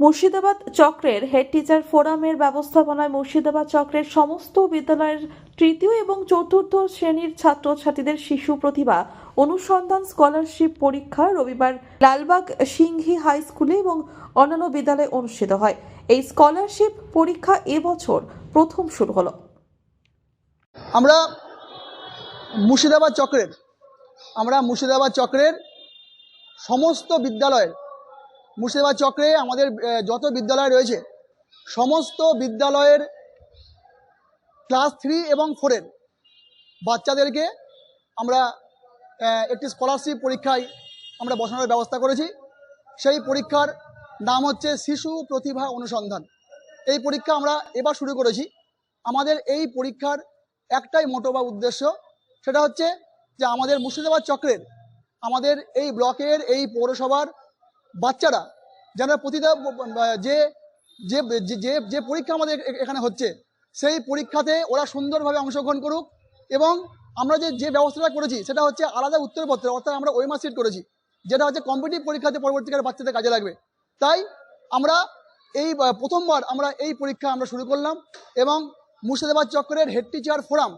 মুর্শিদাবাদ চক্রের head teacher ফোরামের ব্যবস্থাপনায় মুর্শিদাবাদ চক্রের সমস্ত বিদ্যালয়ের তৃতীয় এবং চতুর্থ শ্রেণির ছাত্রছাত্রীদের শিশু প্রতিভা অনুসন্ধান স্কলারশিপ পরীক্ষা রবিবার লালবাগ সিংহি হাই স্কুলে এবং অন্যান্য বিদ্যালয়ে অনুষ্ঠিত হয়। এই স্কলারশিপ পরীক্ষা এবছর প্রথম শুরু হলো। আমরা মুর্শিদাবাদ চক্রের, আমরা মুর্শিদাবাদ চক্রের সমস্ত বিদ্যালয়ের মুর্শিদাবাদ চক্রে আমাদের যত বিদ্যালয় রয়েছে, সমস্ত বিদ্যালয়ের ক্লাস থ্রি এবং ফোরের বাচ্চাদেরকে আমরা একটি স্কলারশিপ পরীক্ষায় আমরা বসানোর ব্যবস্থা করেছি। সেই পরীক্ষার নাম হচ্ছে শিশু প্রতিভা অনুসন্ধান। এই পরীক্ষা আমরা এবার শুরু করেছি। আমাদের এই পরীক্ষার একটাই মোটো বা উদ্দেশ্য, সেটা হচ্ছে যে আমাদের মুর্শিদাবাদ চক্রের, আমাদের এই ব্লকের, এই পৌরসভার বাচ্চারা, যেন প্রতিটা যে যে যে যে পরীক্ষা আমাদের এখানে হচ্ছে, সেই পরীক্ষাতে ওরা সুন্দরভাবে অংশগ্রহণ করুক এবং আমরা যে যে ব্যবস্থাটা করেছি, সেটা হচ্ছে আলাদা উত্তরপত্র, অর্থাৎ আমরা ওয়েমার সিট করেছি, যেটা হচ্ছে কম্পিটিভ পরীক্ষাতে পরবর্তীকালে বাচ্চাদের কাজে লাগবে। তাই আমরা এই প্রথমবার আমরা এই পরীক্ষা আমরা শুরু করলাম এবং মুর্শিদাবাদ চক্রের হেড টিচার ফোরাম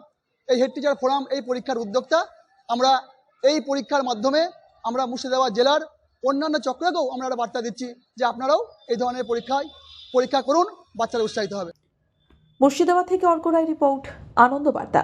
এই হেড টিচার ফোরাম এই পরীক্ষার উদ্যোক্তা, আমরা এই পরীক্ষার মাধ্যমে আমরা মুর্শিদাবাদ জেলার অন্যান্য চক্রকেও আমরা একটা বার্তা দিচ্ছি যে আপনারাও এই ধরনের পরীক্ষায় পরীক্ষা করুন, বাচ্চারা উৎসাহিত হবে। মুর্শিদাবাদ থেকে অর্ক রায় রিপোর্ট, আনন্দ বার্তা।